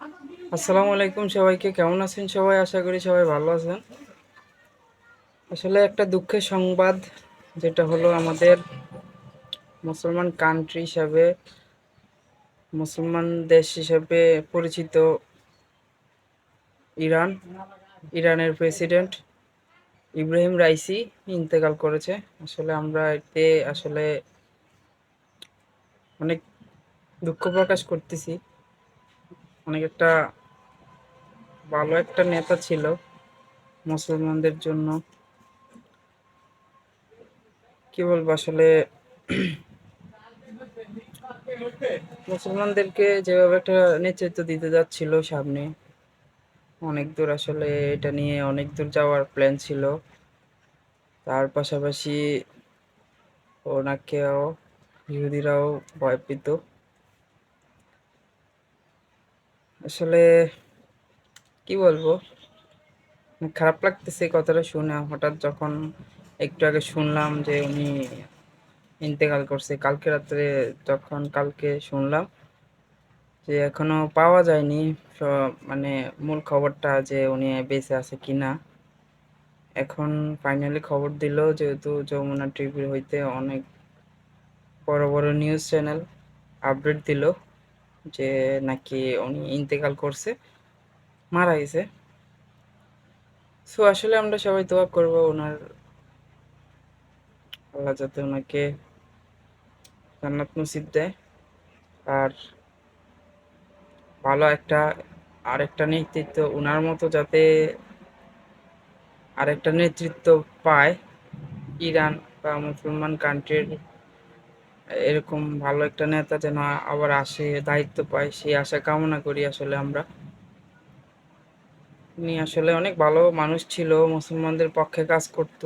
আসসালামু আলাইকুম সবাইকে, কেমন আছেন সবাই? আশা করি সবাই ভালো আছেন। আসলে একটা দুঃখের সংবাদ, যেটা হলো আমাদের মুসলমান কান্ট্রি হিসাবে, মুসলমান দেশ হিসাবে পরিচিত ইরান, ইরানের প্রেসিডেন্ট ইব্রাহিম রাইসি ইন্তেকাল করেছে। আসলে আমরা এতে আসলে অনেক দুঃখ প্রকাশ করতেছি। অনেক একটা ভালো একটা নেতা ছিল মুসলমানদের জন্য। কি বলব আসলে? মুসলমানদেরকে যেভাবে একটা নেতৃত্ব দিতে যাচ্ছিল সামনে, অনেক দূর আসলে এটা নিয়ে অনেক দূর যাওয়ার প্ল্যান ছিল। তার পাশাপাশি ওনাকেও, ইহুদিরাও ভয় পেত। আসলে কি বলব? খারাপ লাগতেছে কথাটা শুনে। হঠাৎ যখন একটু আগে শুনলাম যে উনি ইন্তেকাল করছে, কালকে রাত্রে যখন কালকে শুনলাম যে এখনও পাওয়া যায়নি মানে মূল খবরটা যে উনি বেঁচে আছে কিনা। এখন ফাইনালি খবর দিল, যেহেতু যমুনা টিভি হইতে অনেক বড় বড় নিউজ চ্যানেল আপডেট দিল। যে নাকি উনি ইন্তেকাল করছে, মারা গেছে। সো আসলে আমরা সবাই দোয়া করব ওনার, আল্লাহ যাতে ওনাকে জান্নাত নসিব দেয়। আর ভালো একটা, আরেকটা নেতৃত্ব ওনার মতো যাতে আরেকটা নেতৃত্ব পায়, ইরান বা মুসলমান কান্ট্রির এরকম ভালো একটা নেতা যেন আবার আসে, দায়িত্ব পায়, সেই আশা কামনা করি আসলে আমরা। উনি আসলে অনেক ভালো মানুষ ছিল, মুসলমানদের পক্ষে কাজ করত।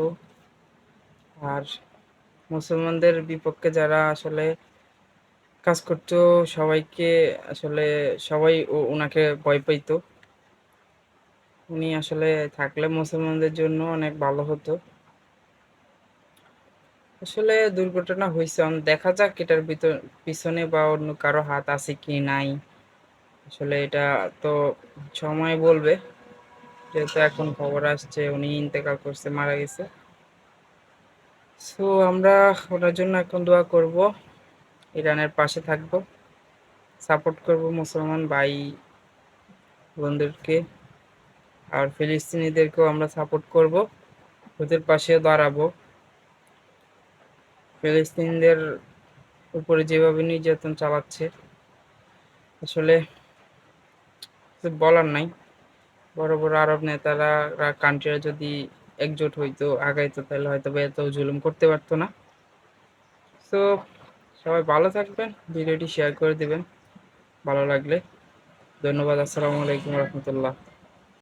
আর মুসলমানদের বিপক্ষে যারা আসলে কাজ করত, সবাইকে আসলে সবাই ওনাকে ভয় পাইত। উনি আসলে থাকলে মুসলমানদের জন্য অনেক ভালো হতো। আসলে দুর্ঘটনা হয়েছে অন- দেখা যাক এটার ভিতর পিছনে বা অন্য কারও হাত আছে কি নাই। আসলে এটা তো সময় বলবে। যেহেতু এখন খবর আসছে, উনি ইন্তেকাল করছে, মারা গেছে। সো আমরা ওনার জন্য এখন দোয়া করব। ইরানের পাশে থাকব। সাপোর্ট করব মুসলমান ভাই বোনদেরকে। আর ফিলিস্তিনিদেরকেও আমরা সাপোর্ট করব। ওদের পাশে দাঁড়াবো। ফিলিস্তিনদের উপরে যেভাবে নির্যাতন চালাচ্ছে, আসলে বলার নাই। বড় বড় আরব নেতারা কান্ট্রিরা যদি একজোট হইতো, আগাইতো, তাহলে হয়তো এত জুলুম করতে পারতো না। তো সবাই ভালো থাকবেন, ভিডিওটি শেয়ার করে দিবেন, ভালো লাগলে। ধন্যবাদ, আসসালামু আলাইকুম রহমতুল্লাহ।